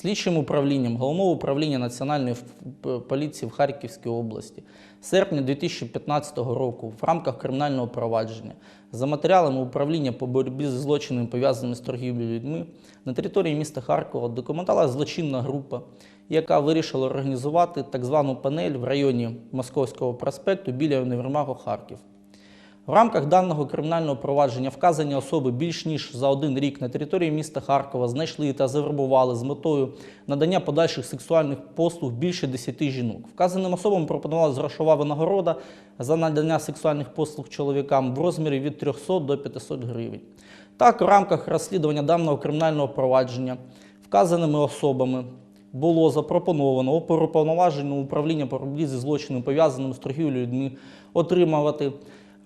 слідчим управлінням Головного управління Національної поліції в Харківській області з серпня 2015 року в рамках кримінального провадження за матеріалами управління по боротьбі з злочинами, пов'язаними з торгівлею людьми, на території міста Харкова документувала злочинна група, яка вирішила організувати так звану панель в районі Московського проспекту біля універмагу Харків. В рамках даного кримінального провадження вказані особи більш ніж за один рік на території міста Харкова знайшли та завербували з метою надання подальших сексуальних послуг більше 10 жінок. Вказаним особам пропонувалася грошова винагорода за надання сексуальних послуг чоловікам в розмірі від 300 до 500 гривень. Так, в рамках розслідування даного кримінального провадження вказаними особами було запропоновано оперуповноваженому управління по боротьбі зі злочинами, пов'язаними з торгівлею людьми, отримувати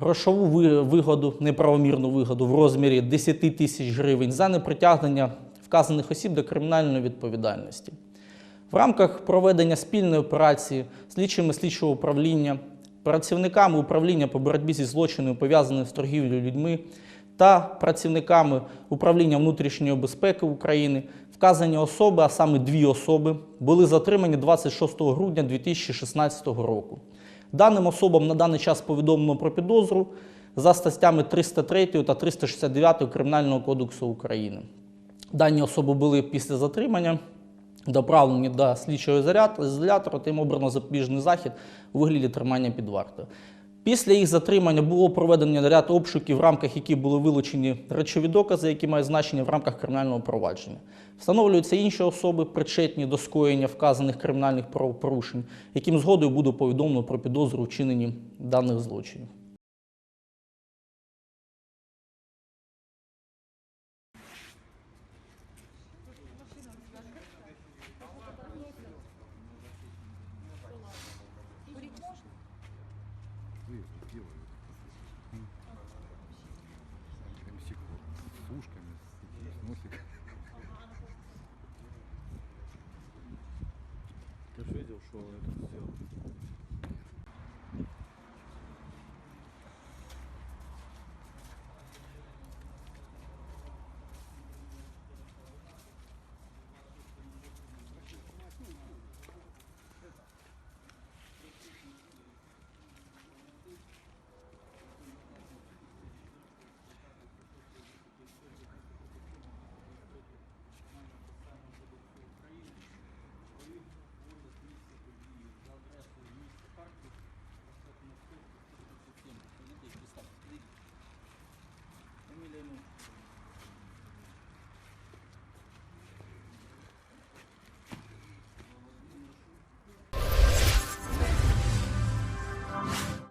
грошову вигоду, неправомірну вигоду в розмірі 10 тисяч гривень за непритягнення вказаних осіб до кримінальної відповідальності. В рамках проведення спільної операції слідчими слідчого управління, працівниками управління по боротьбі зі злочинами, пов'язаними з торгівлею людьми, та працівниками управління внутрішньої безпеки України вказані особи, а саме дві особи, були затримані 26 грудня 2016 року. Даним особам на даний час повідомлено про підозру за статтями 303 та 369 Кримінального кодексу України. Дані особи були після затримання доправлені до слідчого ізолят- ізолятора, тим обрано запобіжний захід у вигляді тримання під вартою. Після їх затримання було проведено ряд обшуків, в рамках яких були вилучені речові докази, які мають значення в рамках кримінального провадження. Встановлюються інші особи, причетні до скоєння вказаних кримінальних правопорушень, яким згодою буде повідомлено про підозру вчиненні даних злочинів. що это все.